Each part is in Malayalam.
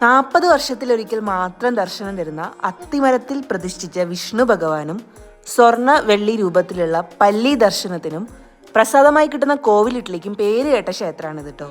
നാൽപ്പത് വർഷത്തിലൊരിക്കൽ മാത്രം ദർശനം തരുന്ന അത്തിമരത്തിൽ പ്രതിഷ്ഠിച്ച വിഷ്ണു ഭഗവാനും സ്വർണ വെള്ളി രൂപത്തിലുള്ള പല്ലി ദർശനത്തിനും പ്രസാദമായി കിട്ടുന്ന കോവിലിട്ടിലേക്കും പേര് കേട്ട ക്ഷേത്രമാണിത് കേട്ടോ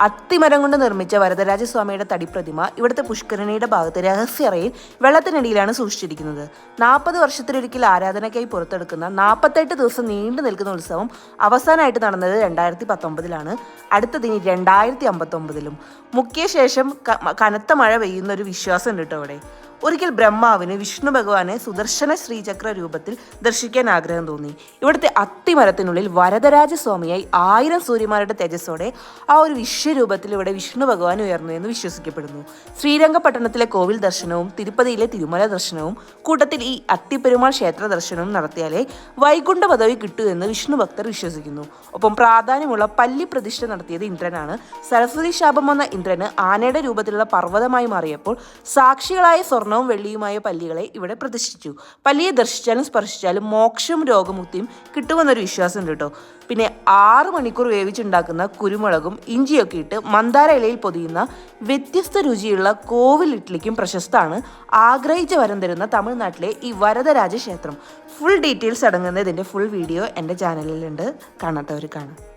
അത്തിമരം കൊണ്ട് നിർമ്മിച്ച വരദരാജസ്വാമിയുടെ തടിപ്രതിമ ഇവിടുത്തെ പുഷ്കരണിയുടെ ഭാഗത്ത് രഹസ്യറയിൽ വെള്ളത്തിനടിയിലാണ് സൂക്ഷിച്ചിരിക്കുന്നത്. നാൽപ്പത് വർഷത്തിലൊരിക്കൽ ആരാധനയ്ക്കായി പുറത്തെടുക്കുന്ന നാൽപ്പത്തെട്ട് ദിവസം നീണ്ടു നിൽക്കുന്ന ഉത്സവം അവസാനമായിട്ട് നടന്നത് രണ്ടായിരത്തി പത്തൊമ്പതിലാണ് അടുത്തതിനി രണ്ടായിരത്തി അമ്പത്തൊമ്പതിലും മുഖ്യ ശേഷം ക- കനത്ത മഴ പെയ്യുന്ന ഒരു വിശ്വാസം ഉണ്ട് കേട്ടോ അവിടെ. ഒരിക്കൽ ബ്രഹ്മാവിന് വിഷ്ണു ഭഗവാനെ സുദർശന ശ്രീചക്ര രൂപത്തിൽ ദർശിക്കാൻ ആഗ്രഹം തോന്നി. ഇവിടുത്തെ അത്തിമരത്തിനുള്ളിൽ വരദരാജസ്വാമിയായി ആയിരം സൂര്യമാരുടെ തേജസ്സോടെ ആ ഒരു വിശ്വരൂപത്തിൽ ഇവിടെ വിഷ്ണു ഭഗവാൻ ഉയർന്നു എന്ന് വിശ്വസിക്കപ്പെടുന്നു. ശ്രീരംഗപട്ടണത്തിലെ കോവിൽ ദർശനവും തിരുപ്പതിയിലെ തിരുമല ദർശനവും കൂട്ടത്തിൽ ഈ അത്തിപ്പെരുമാൾ ക്ഷേത്ര ദർശനവും നടത്തിയാലേ വൈകുണ്ഠ പദവി കിട്ടൂ എന്ന് വിഷ്ണു ഭക്തർ വിശ്വസിക്കുന്നു. ഒപ്പം പ്രാധാന്യമുള്ള പല്ലി പ്രതിഷ്ഠ നടത്തിയത് ഇന്ദ്രനാണ്. സരസ്വതി ശാപം വന്ന ഇന്ദ്രന് ആനയുടെ രൂപത്തിലുള്ള പർവതമായി മാറിയപ്പോൾ സാക്ഷികളായ സ്വർണവും വെള്ളിയുമായ പല്ലികളെ ഇവിടെ പ്രതിഷ്ഠിച്ചു. പല്ലിയെ ദർശിച്ചാലും സ്പർശിച്ചാലും മോക്ഷം രോഗമുക്തിയും കിട്ടുമെന്നൊരു വിശ്വാസം കേട്ടോ. പിന്നെ ആറ് മണിക്കൂർ വേവിച്ചുണ്ടാക്കുന്ന കുരുമുളകും ഇഞ്ചിയൊക്കെ ഇട്ട് മന്ദാര ഇലയിൽ പൊതിയുന്ന വ്യത്യസ്ത രുചിയുള്ള കോവിൽ ഇഡ്ലിക്കും പ്രശസ്തമാണ് ആഗ്രഹിച്ച വരം തരുന്ന തമിഴ്നാട്ടിലെ ഈ വരദരാജ ക്ഷേത്രം. ഫുൾ ഡീറ്റെയിൽസ് അടങ്ങുന്ന ഇതിന്റെ ഫുൾ വീഡിയോ എന്റെ ചാനലിലുണ്ട് കാണാത്തവർ കാണാം.